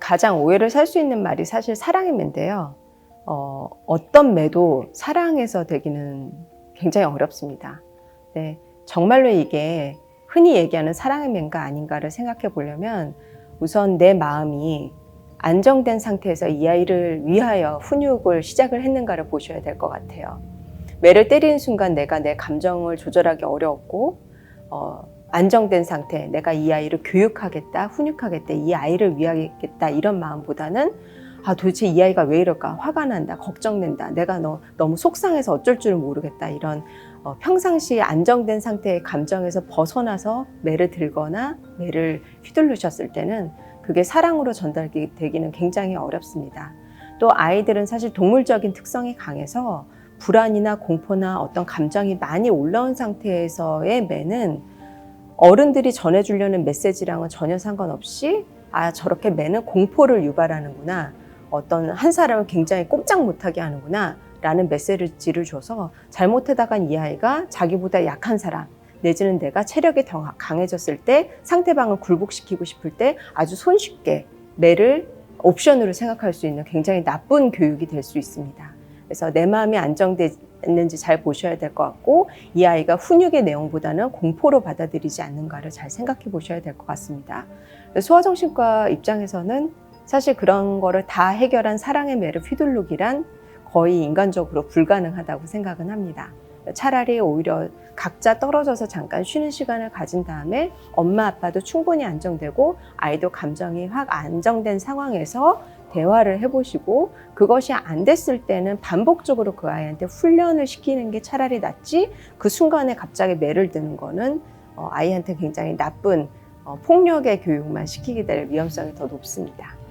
가장 오해를 살 수 있는 말이 사실 사랑의 매인데요. 어, 어떤 매도 사랑해서 되기는 굉장히 어렵습니다. 네, 정말로 이게 흔히 얘기하는 사랑의 매인가 아닌가를 생각해 보려면 우선 내 마음이 안정된 상태에서 이 아이를 위하여 훈육을 시작을 했는가를 보셔야 될 것 같아요. 매를 때리는 순간 내가 내 감정을 조절하기 어려웠고, 어, 안정된 상태, 내가 이 아이를 교육하겠다, 훈육하겠다, 이 아이를 위하겠다, 이런 마음보다는 아, 도대체 이 아이가 왜 이럴까? 화가 난다, 걱정된다, 내가 너, 너무 속상해서 어쩔 줄을 모르겠다, 이런 어, 평상시 안정된 상태의 감정에서 벗어나서 매를 들거나 매를 휘둘르셨을 때는 그게 사랑으로 전달되기는 굉장히 어렵습니다. 또 아이들은 사실 동물적인 특성이 강해서 불안이나 공포나 어떤 감정이 많이 올라온 상태에서의 매는 어른들이 전해주려는 메시지랑은 전혀 상관없이 아 저렇게 매는 공포를 유발하는구나 어떤 한 사람을 굉장히 꼼짝 못하게 하는구나 라는 메시지를 줘서 잘못하다간 이 아이가 자기보다 약한 사람 내지는 내가 체력이 더 강해졌을 때 상대방을 굴복시키고 싶을 때 아주 손쉽게 매를 옵션으로 생각할 수 있는 굉장히 나쁜 교육이 될 수 있습니다. 그래서 내 마음이 안정됐는지 잘 보셔야 될 것 같고 이 아이가 훈육의 내용보다는 공포로 받아들이지 않는가를 잘 생각해 보셔야 될 것 같습니다. 소아정신과 입장에서는 사실 그런 거를 다 해결한 사랑의 매를 휘둘르기란 거의 인간적으로 불가능하다고 생각은 합니다. 차라리 오히려 각자 떨어져서 잠깐 쉬는 시간을 가진 다음에 엄마 아빠도 충분히 안정되고 아이도 감정이 확 안정된 상황에서 대화를 해보시고 그것이 안 됐을 때는 반복적으로 그 아이한테 훈련을 시키는 게 차라리 낫지 그 순간에 갑자기 매를 드는 거는 어, 아이한테 굉장히 나쁜 어, 폭력의 교육만 시키게 될 위험성이 더 높습니다.